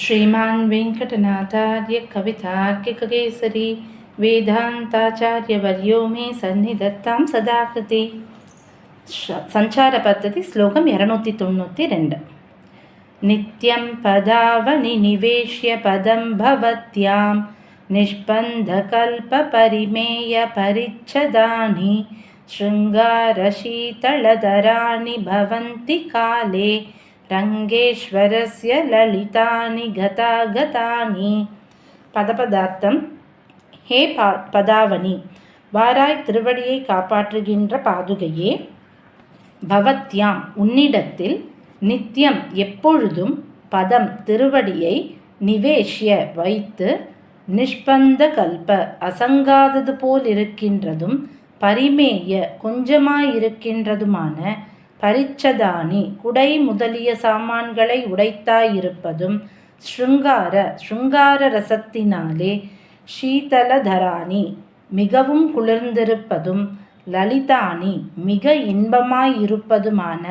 श्रीमान् वेङ्कटनाथार्य कवितार्किककेसरी वेदान्ताचार्यवर्यो मे सन्निधत्तां सदा कृति சஞ்சார பத்ததி ஸ்லோகம் இரநூத்தி தொண்ணூற்றி ரெண்டு நித்யம் பதாவனி நிவேஷ்ய பதம் பவத்யாம் निष्पन्दकल्पपरिमेय परिच्छदानि शृङ्गारशीतलधराणि भवन्ति काले ரங்கேஸ்வரஸ்ய லலிதானி கதாகதானி. பதபதார்த்தம். ஹே பா பதாவனி வாராய் திருவடியை காப்பாற்றுகின்ற பாதுகையே. பவத்யாம். உன்னிடத்தில் நித்தியம் எப்பொழுதும் பதம் திருவடியை நிவேஷ்ய வைத்து நிஷ்பந்த கல்ப அசங்காதது போல் இருக்கின்றதும் பரிமேய கொஞ்சமாயிருக்கின்றதுமான பரிச்சதானி குடை முதலிய சாமான்களை உடைத்தாயிருப்பதும் ஸ்ருங்கார ஸ்ருங்கார ரசத்தினாலே ஷீதலதராணி மிகவும் குளிர்ந்திருப்பதும் லலிதானி மிக இன்பமாயிருப்பதுமான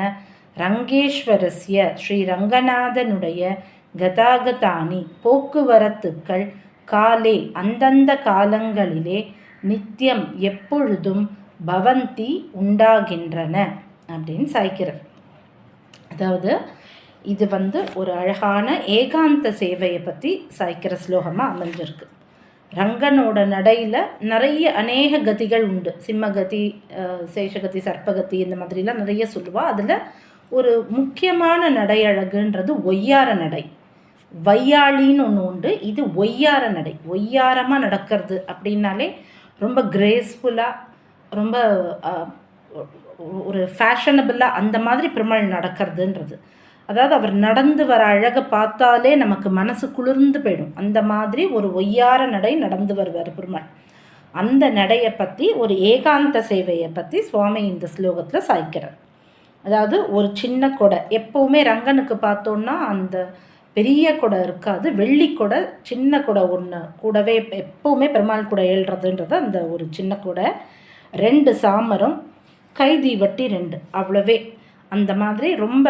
ரங்கேஸ்வரஸ்ய ஸ்ரீ ரங்கநாதனுடைய கதாகதானி போக்குவரத்துக்கள் காலே அந்தந்த காலங்களிலே நித்தியம் எப்பொழுதும் பவந்தி உண்டாகின்றன. அப்படின்னு சாய்க்கிறார் அதாவது இது வந்து ஒரு அழகான ஏகாந்த சேவையை பற்றி சாய்க்கிற ஸ்லோகமாக அமைஞ்சிருக்கு. ரங்கனோட நடையில் நிறைய அநேக கதிகள் உண்டு. சிம்மகதி சேஷகதி சர்ப்பகதி இந்த மாதிரிலாம் நிறைய சொல்லுவாள் அதில் ஒரு முக்கியமான நடை அழகுன்றது ஒய்யார நடை. வையாளின்னு ஒன்று உண்டு. இது ஒய்யார நடை. ஒய்யாரமாக நடக்கிறது அப்படின்னாலே ரொம்ப கிரேஸ்ஃபுல்லாக ரொம்ப ஒரு ஃபேஷனபிளாக அந்த மாதிரி பெருமாள் நடக்கிறதுன்றது. அதாவது அவர் நடந்து வர அழகை பார்த்தாலே நமக்கு மனசு குளிர்ந்து போயிடும். அந்த மாதிரி ஒரு ஒய்யார நடை நடந்து வருவார் பெருமாள். அந்த நடையை பற்றி ஒரு ஏகாந்த சேவையை பற்றி சுவாமி இந்த ஸ்லோகத்தில் சாய்க்கிறார். அதாவது ஒரு சின்ன கொடை. எப்போவுமே ரங்கனுக்கு பார்த்தோன்னா அந்த பெரிய கொடை இருக்காது. வெள்ளி கொடை சின்ன கொடை ஒன்று கூடவே எப்போவுமே பெருமாள் கூட எழுறதுன்றது அந்த ஒரு சின்ன கொடை. ரெண்டு சாமரம் கைதி வட்டி ரெண்டு அவ்வளவே. அந்த மாதிரி ரொம்ப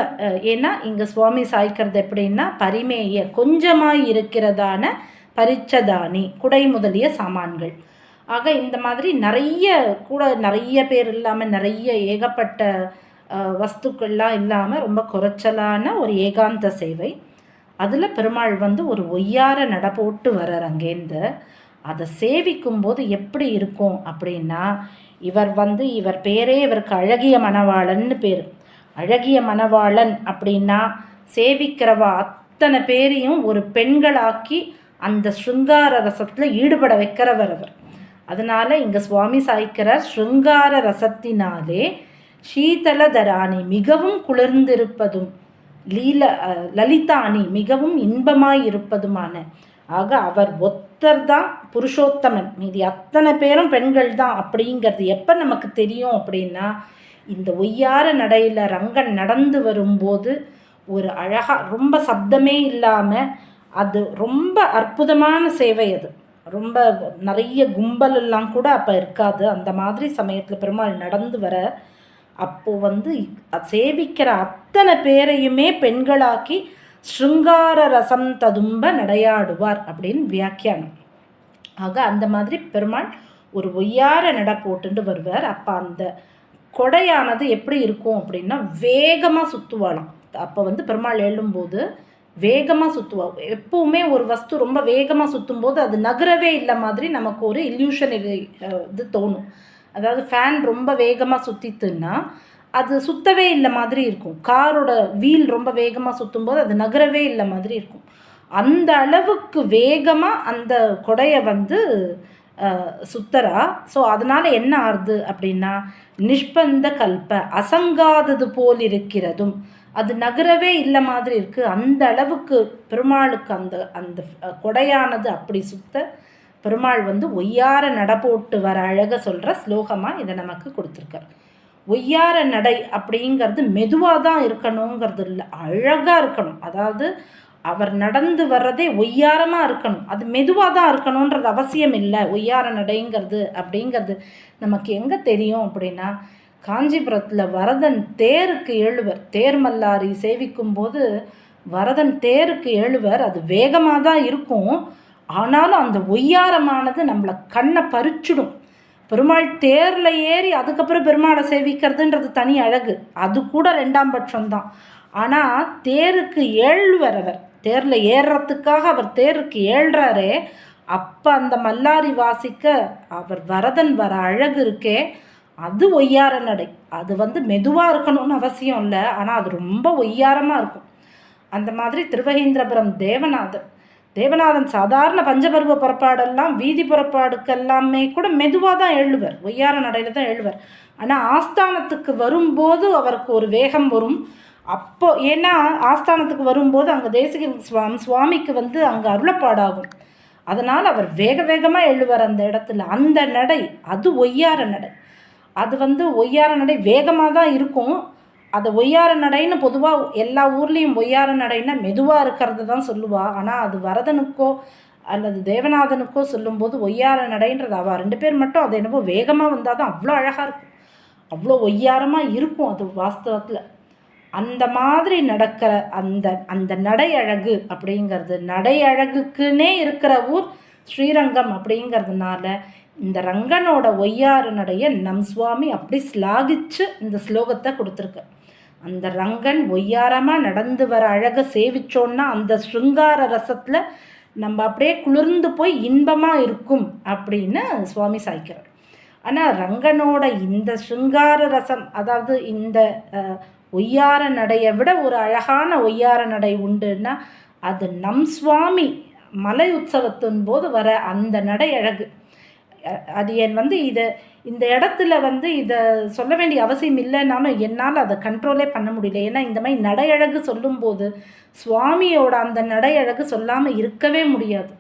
ஏன்னா இங்கே சுவாமி சாய்க்கிறது எப்படின்னா பரிமேய கொஞ்சமாக இருக்கிறதான பரிச்சதானி குடை முதலிய சாமான்கள். ஆக இந்த மாதிரி நிறைய கூட நிறைய பேர் இல்லாமல் நிறைய ஏகப்பட்ட வஸ்துக்கள்லாம் இல்லாமல் ரொம்ப குறைச்சலான ஒரு ஏகாந்த சேவை. அதில் பெருமாள் வந்து ஒரு ஒய்யார நட போட்டு வர்றார் அங்கேருந்து அதை சேவிக்கும் போது எப்படி இருக்கும் அப்படின்னா இவர் வந்து இவர் பேரே இவருக்கு அழகிய மணவாளன்னு பேர். அழகிய மணவாளன் அப்படின்னா சேவிக்கிறவா அத்தனை பேரையும் ஒரு பெண்களாக்கி அந்த ஸ்ருங்கார ரசத்தில் ஈடுபட வைக்கிறவர் அவர். அதனால் இங்கே சுவாமி சாய்க்கிறார் ஸ்ருங்கார ரசத்தினாலே சீதளதராணி மிகவும் குளிர்ந்திருப்பதும் லீல லலிதாணி மிகவும் இன்பமாயிருப்பதுமான. ஆக அவர் ஒத்தர் தான் புருஷோத்தமன். மீதி அத்தனை பேரும் பெண்கள் தான் அப்படிங்கிறது எப்போ நமக்கு தெரியும் அப்படின்னா இந்த ஒய்யார நடையில் ரங்கன் நடந்து வரும்போது ஒரு அழகாக ரொம்ப சப்தமே இல்லாமல் அது ரொம்ப அற்புதமான சேவை அது. ரொம்ப நிறைய கும்பல் எல்லாம் கூட அப்போ இருக்காது. அந்த மாதிரி சமயத்தில் பெருமாள் நடந்து வர அப்போது வந்து சேவிக்கிற அத்தனை பேரையுமே பெண்களாக்கி ஸ்ருங்கார ரசம் ததும்ப நடையாடுவார் அப்படின்னு வியாக்கியானம். ஆக அந்த மாதிரி பெருமாள் ஒரு ஒய்யார நட போட்டுட்டு வருவார். அப்போ அந்த கொடையானது எப்படி இருக்கும் அப்படின்னா வேகமாக சுற்றுவாளாம் அப்போ வந்து பெருமாள் எழும்போது வேகமாக சுற்றுவா எப்போவுமே ஒரு வஸ்து ரொம்ப வேகமாக சுற்றும் போது அது நகரவே இல்லை மாதிரி நமக்கு ஒரு இல்யூஷன் இது தோணும். அதாவது ஃபேன் ரொம்ப வேகமாக சுற்றித்துன்னா அது சுத்தவே இல்லை மாதிரி இருக்கும். காரோட வீல் ரொம்ப வேகமாக சுற்றும் போது அது நகரவே இல்லை மாதிரி இருக்கும். அந்த அளவுக்கு வேகமாக அந்த கொடையை வந்து சுத்தரா ஸோ அதனால் என்ன ஆறுது அப்படின்னா நிஷ்பந்த கல்ப அசங்காதது போல் இருக்கிறதும் அது நகரவே இல்லை மாதிரி இருக்குது அந்த அளவுக்கு பெருமாளுக்கு அந்த அந்த கொடையானது அப்படி சுத்த பெருமாள் வந்து ஒய்யார நடப்போட்டு வர அழக சொல்கிற ஸ்லோகமாக இதை நமக்கு கொடுத்துருக்கார். ஒய்யார நடை அப்படிங்கிறது மெதுவாக தான் இருக்கணுங்கிறது இல்லை. அழகாக இருக்கணும். அதாவது அவர் நடந்து வர்றதே ஒய்யாரமாக இருக்கணும். அது மெதுவாக தான் இருக்கணுன்றது அவசியம் இல்லை. ஒய்யார நடைங்கிறது அப்படிங்கிறது நமக்கு எங்கே தெரியும் அப்படின்னா காஞ்சிபுரத்தில் வரதன் தேருக்கு எழுவர். தேர் மல்லாரி சேவிக்கும் போது வரதன் தேருக்கு எழுவர். அது வேகமாக தான் இருக்கும். ஆனாலும் அந்த ஒய்யாரமானது நம்மளை கண்ணை பறிச்சிடும். பெருமாள் தேரில் ஏறி அதுக்கப்புறம் பெருமாளை சேவிக்கிறதுன்றது தனி அழகு. அது கூட ரெண்டாம் பட்சம்தான். ஆனால் தேருக்கு ஏழ்வர் அவர். தேரில் ஏறுறதுக்காக அவர் தேருக்கு ஏழ்றாரே. அப்போ அந்த மல்லாரி வாசிக்க அவர் வரதன் வர அழகு இருக்கே. அது ஒய்யார நடை. அது வந்து மெதுவாக இருக்கணும்னு அவசியம் இல்லை. ஆனால் அது ரொம்ப ஒய்யாரமாக இருக்கும். அந்த மாதிரி திருவகேந்திரபுரம் தேவநாதன் தேவநாதன் சாதாரண பஞ்சபருவ புறப்பாடெல்லாம் வீதி புறப்பாடுக்கெல்லாமே கூட மெதுவாக தான் எழுவர். ஒய்யார நடையில் தான் எழுவர். ஆனால் ஆஸ்தானத்துக்கு வரும்போது அவருக்கு ஒரு வேகம் வரும். அப்போ ஏன்னா ஆஸ்தானத்துக்கு வரும்போது அங்கே தேசிக சுவாமி சுவாமிக்கு வந்து அங்கே அருளப்பாடாகும். அதனால் அவர் வேக வேகமாக எழுவார் அந்த இடத்துல. அந்த நடை அது ஒய்யார நடை. அது வந்து ஒய்யார நடை வேகமாக தான் இருக்கும். அதை ஒய்யார நடைன்னு பொதுவாக எல்லா ஊர்லேயும் ஒய்யார நடைன்னா மெதுவாக இருக்கிறது தான் சொல்லுவாள் ஆனால் அது வரதனுக்கோ அல்லது தேவநாதனுக்கோ சொல்லும்போது ஒய்யார நடைன்றது அவள் ரெண்டு பேர் மட்டும் அது என்னவோ வேகமாக வந்தால் தான் அவ்வளோ அழகாக இருக்கும். அவ்வளோ ஒய்யாரமாக இருக்கும் அது வாஸ்தவத்தில். அந்த மாதிரி நடக்கிற அந்த அந்த நடை அழகு அப்படிங்கிறது நடை அழகுக்குன்னே இருக்கிற ஊர் ஸ்ரீரங்கம் அப்படிங்கிறதுனால இந்த ரங்கனோட ஒய்யாறு நடைய நம் சுவாமி அப்படி ஸ்லாகிச்சு இந்த ஸ்லோகத்தை கொடுத்துருக்கு. அந்த ரங்கன் ஒய்யாரமாக நடந்து வர அழகை சேவிச்சோன்னா அந்த ஸ்ருங்கார ரசத்தில் நம்ம அப்படியே குளிர்ந்து போய் இன்பமாக இருக்கும் அப்படின்னு சுவாமி சாய்க்கிறார். ஆனால் ரங்கனோட இந்த ஸ்ருங்கார ரசம் அதாவது இந்த ஒய்யார நடையை விட ஒரு அழகான ஒய்யார நடை உண்டுன்னா அது நம் சுவாமி மலை உற்சவத்தின் போது வர அந்த நடை அழகு. அது என் வந்து இதை இந்த இடத்துல வந்து இதை சொல்ல வேண்டிய அவசியம் இல்லைனாலும் என்னால் அதை கண்ட்ரோலே பண்ண முடியல. ஏன்னா இந்த மாதிரி நடையழகு சொல்லும்போது சுவாமியோட அந்த நடையழகு சொல்லாமல் இருக்கவே முடியாது.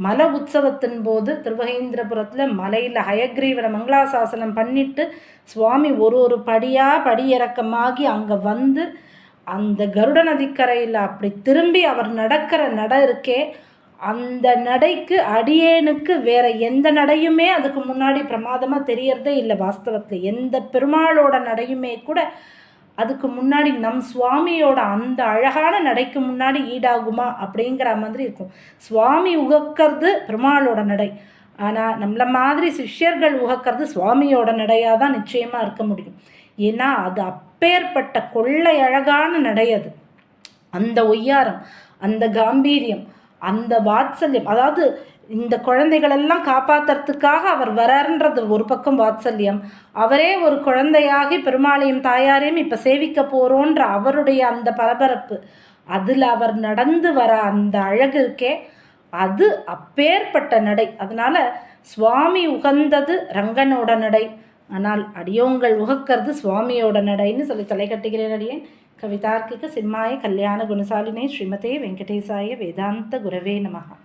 மல உற்சவத்தின் போது திருவகேந்திரபுரத்தில் மலையில் ஹயக்ரீவனை மங்களாசாசனம் பண்ணிட்டு சுவாமி ஒரு ஒரு படியாக படியிறக்கமாகி அங்கே வந்து அந்த கருட நதிக்கரையில் அப்படி திரும்பி அவர் நடக்கிற நட இருக்கே அந்த நடைக்கு அடியேனுக்கு வேற எந்த நடையுமே அதுக்கு முன்னாடி பிரமாதமாக தெரியறதே இல்லை வாஸ்தவத்தில். எந்த பெருமாளோட நடையுமே கூட அதுக்கு முன்னாடி நம் சுவாமியோட அந்த அழகான நடைக்கு முன்னாடி ஈடாகுமா அப்படிங்கிற மாதிரி இருக்கும். சுவாமி உகக்கிறது பெருமாளோட நடை. ஆனால் நம்மளை மாதிரி சிஷ்யர்கள் உகக்கிறது சுவாமியோட நடையாக தான் நிச்சயமாக இருக்க முடியும். ஏன்னா அது அப்பேற்பட்ட கொள்ளை அழகான நடை அது. அந்த ஒய்யாரம் அந்த காம்பீரியம் அந்த வாத்சல்யம் அதாவது இந்த குழந்தைகளெல்லாம் காப்பாற்றுறதுக்காக அவர் வராருன்றது ஒரு பக்கம் வாத்சல்யம். அவரே ஒரு குழந்தையாகி பெருமாளையும் தாயாரையும் இப்போ சேவிக்க போகிறோன்ற அவருடைய அந்த பரபரப்பு. அதில் அவர் நடந்து வர அந்த அழகு இருக்கே அது அப்பேற்பட்ட நடை. அதனால் சுவாமி உகந்தது ரங்கனோட நடை. ஆனால் அடியோங்கள் உகக்கிறது சுவாமியோட நடைன்னு சொல்லி தலை கட்டுகிறேன் அடியேன். கவிதார்க்கிக சிம்மாய கல்யாண குணசாலினே ஸ்ரீமதே வெங்கடேசாய வேதாந்த குரவே நமகா